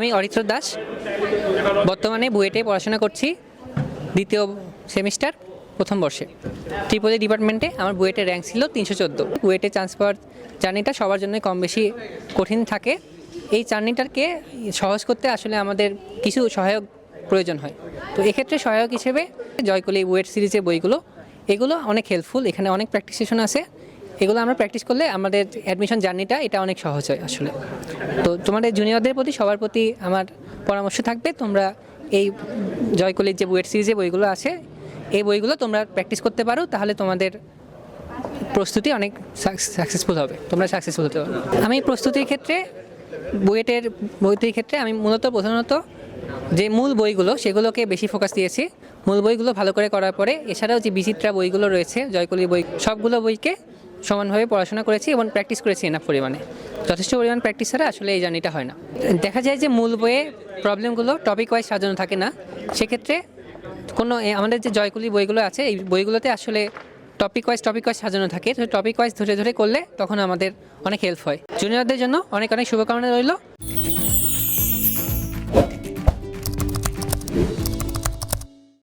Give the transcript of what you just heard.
আমি অরিত্র দাস। বর্তমানে বুয়েটে পড়াশোনা করছি দ্বিতীয় সেমিস্টার, প্রথম বর্ষে। ত্রিপদী ডিপার্টমেন্টে আমার বুয়েটের র্যাঙ্ক ছিল তিনশো চোদ্দ। বুয়েটে চান্স পাওয়ার জার্নিটা সবার জন্য কম বেশি কঠিন থাকে। এই জার্নিটাকে সহজ করতে আসলে আমাদের কিছু সহায়ক প্রয়োজন হয়। তো এক্ষেত্রে সহায়ক হিসেবে জয়কলি বুয়েট সিরিজের বইগুলো, এগুলো অনেক হেল্পফুল এখানে অনেক প্র্যাকটিস সেশন আছে। এগুলো আমরা প্র্যাকটিস করলে আমাদের অ্যাডমিশন জার্নিটা এটা অনেক সহজ হয় আসলে। তো তোমাদের জুনিয়রদের প্রতি সবার প্রতি আমার পরামর্শ থাকবে, তোমরা এই জয়কলির যে বুয়েট সিরিজে বইগুলো আছে, এই বইগুলো তোমরা প্র্যাকটিস করতে পারো, তাহলে তোমাদের প্রস্তুতি অনেক সাকসেসফুল হবে, তোমরা সাকসেসফুল হতে পারো। আমি প্রস্তুতির ক্ষেত্রে, বুয়েটের বইটির ক্ষেত্রে আমি মূলত প্রধানত যে মূল বইগুলো, সেগুলোকে বেশি ফোকাস দিয়েছি। মূল বইগুলো ভালো করে করার পরে, এছাড়াও যে বিচিত্রা বইগুলো রয়েছে জয়কলি বই, সবগুলো বইকে সমানভাবে পড়াশোনা করেছি এবং প্র্যাকটিস করেছি এনাফ পরিমাণে। যথেষ্ট পরিমাণ প্র্যাকটিস ছাড়া আসলে এই জার্নিটা হয় না। দেখা যায় যে মূল বইয়ে প্রবলেমগুলো টপিক ওয়াইজ সাজানো থাকে না। সেক্ষেত্রে কোনো আমাদের যে জয়কুলি বইগুলো আছে, এই বইগুলোতে আসলে টপিক ওয়াইজ টপিক ওয়াইজ সাজানো থাকে। তো টপিক ওয়াইজ ধরে ধরে করলে তখন আমাদের অনেক হেল্প হয়। জুনিয়রদের জন্য অনেক অনেক শুভকামনা রইল।